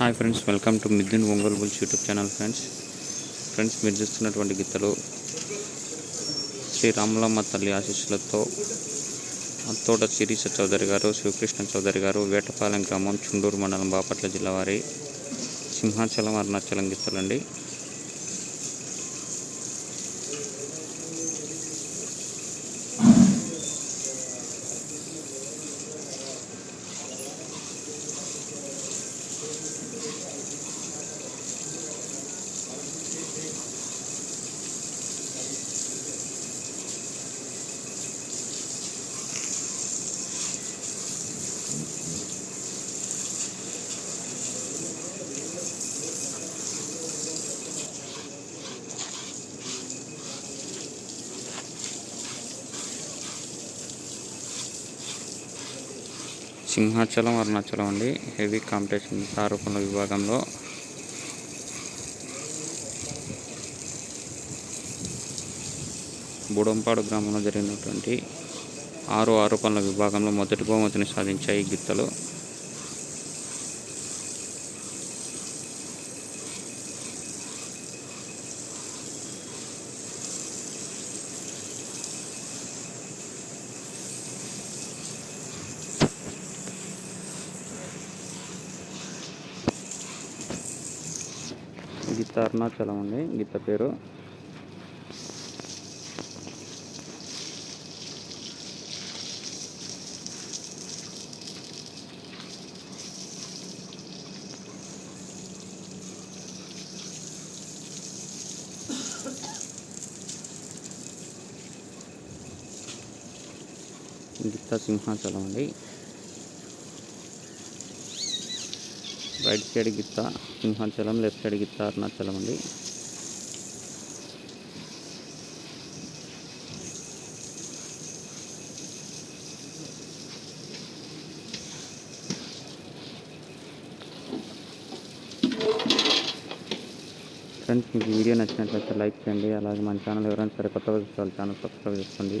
Hi friends welcome to Mithun Ongole bulls YouTube channel friends. Friends మీరు చూస్తున్నటువంటి గీతలు శ్రీ రామలమ్మ తల్లి ఆశీస్సులతో అత్తోట శిరీష చౌదరి గారు శివకృష్ణ చౌదరి గారు వేటపాలెం గ్రామం చుండూరు మండలం బాపట్ల జిల్లా వారి సింహాచలం అరుణాచలం గీతలండి. సింహాచలం అరుణాచలం అండి. హెవీ కాంపిటీషన్ ఆరోపణల విభాగంలో. బుడంపాడు గ్రామంలో జరిగినటువంటి ఆరు ఆరోపణల విభాగంలో మొదటి బహుమతిని సాధించాయి గిత్తలు. గీత అరుణాచలం అండి గీత పేరు. గీతా సింహాచలం అండి. రైట్ సైడ్ గిత్త సింహాచలం లెఫ్ట్ సైడ్ గిత్త అరుణాచలం అండి. ఫ్రెండ్స్ మీకు వీడియో నచ్చినట్లయితే లైక్ చేయండి అలాగే మన ఛానల్ ఎవరైనా సరే కొత్తగా చూస్తే ఛానల్ సబ్స్క్రైబ్ చేసుకోండి.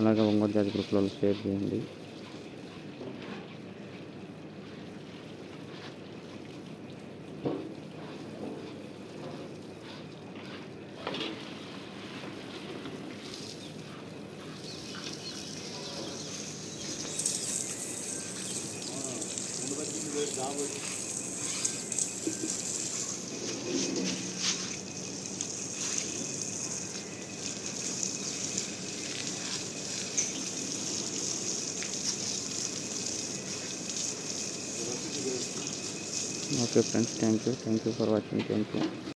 అలాగే ఒంగోలు జాతి గ్రూప్లో షేర్ చేయండి. okay friends thank you thank you for watching thank you